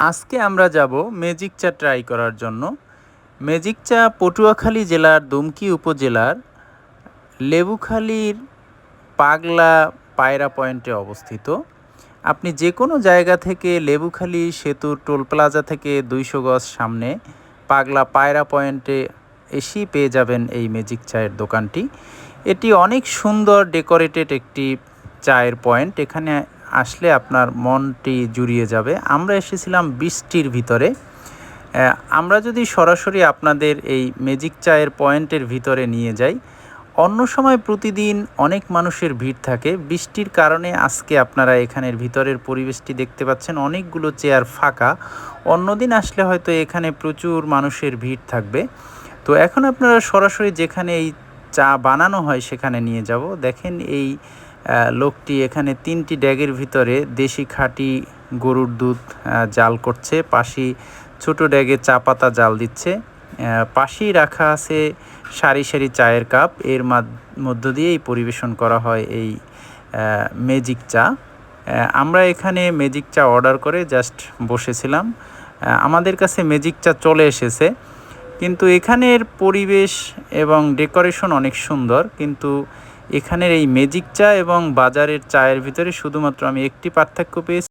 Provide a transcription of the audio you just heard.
আজকে আমরা যাব ম্যাজিক চা ট্রাই করার জন্য। ম্যাজিক চা পটুয়াখালী জেলার দুমকি উপজেলার লেবুখালীর পাগলা পায়রা পয়েন্টে অবস্থিত। আপনি যে কোনো জায়গা থেকে লেবুখালী সেতুর টোল প্লাজা থেকে দুইশো গজ সামনে পাগলা পায়রা পয়েন্টে এসেই পেয়ে যাবেন এই ম্যাজিক চায়ের দোকানটি। এটি অনেক সুন্দর ডেকোরেটেড একটি চায়ের পয়েন্ট। এখানে আসলে আপনার মনটি জুড়িয়ে যাবে। আমরা এসেছিলাম বৃষ্টির ভিতরে। আমরা যদি সরাসরি আপনাদের এই ম্যাজিক চায়ের পয়েন্টের ভিতরে নিয়ে যাই, অন্য সময় প্রতিদিন অনেক মানুষের ভিড় থাকে। বৃষ্টির কারণে আজকে আপনারা এখানের ভিতরের পরিবেশটি দেখতে পাচ্ছেন, অনেকগুলো চেয়ার ফাঁকা। অন্যদিন আসলে হয়তো এখানে প্রচুর মানুষের ভিড় থাকবে। তো এখন আপনারা সরাসরি যেখানে এই চা বানানো হয় সেখানে নিয়ে যাব। দেখেন এই লোকটি এখানে তিনটি ড্যাগের ভিতরে দেশি খাঁটি গরুর দুধ জাল করছে। পাশি ছোট ড্যাগে চা পাতা জাল দিচ্ছে। পাশেই রাখা আছে সারি সারি চায়ের কাপ। এর মধ্য দিয়েই পরিবেশন করা হয় এই ম্যাজিক চা। আমরা এখানে ম্যাজিক চা অর্ডার করে জাস্ট বসেছিলাম। আমাদের কাছে ম্যাজিক চা চলে এসেছে। কিন্তু এখানের পরিবেশ এবং ডেকোরেশন অনেক সুন্দর। কিন্তু এখানের এই ম্যাজিক চা এবং বাজারের চায়ের ভিতরে শুধুমাত্র আমি একটি পার্থক্য পেয়েছি।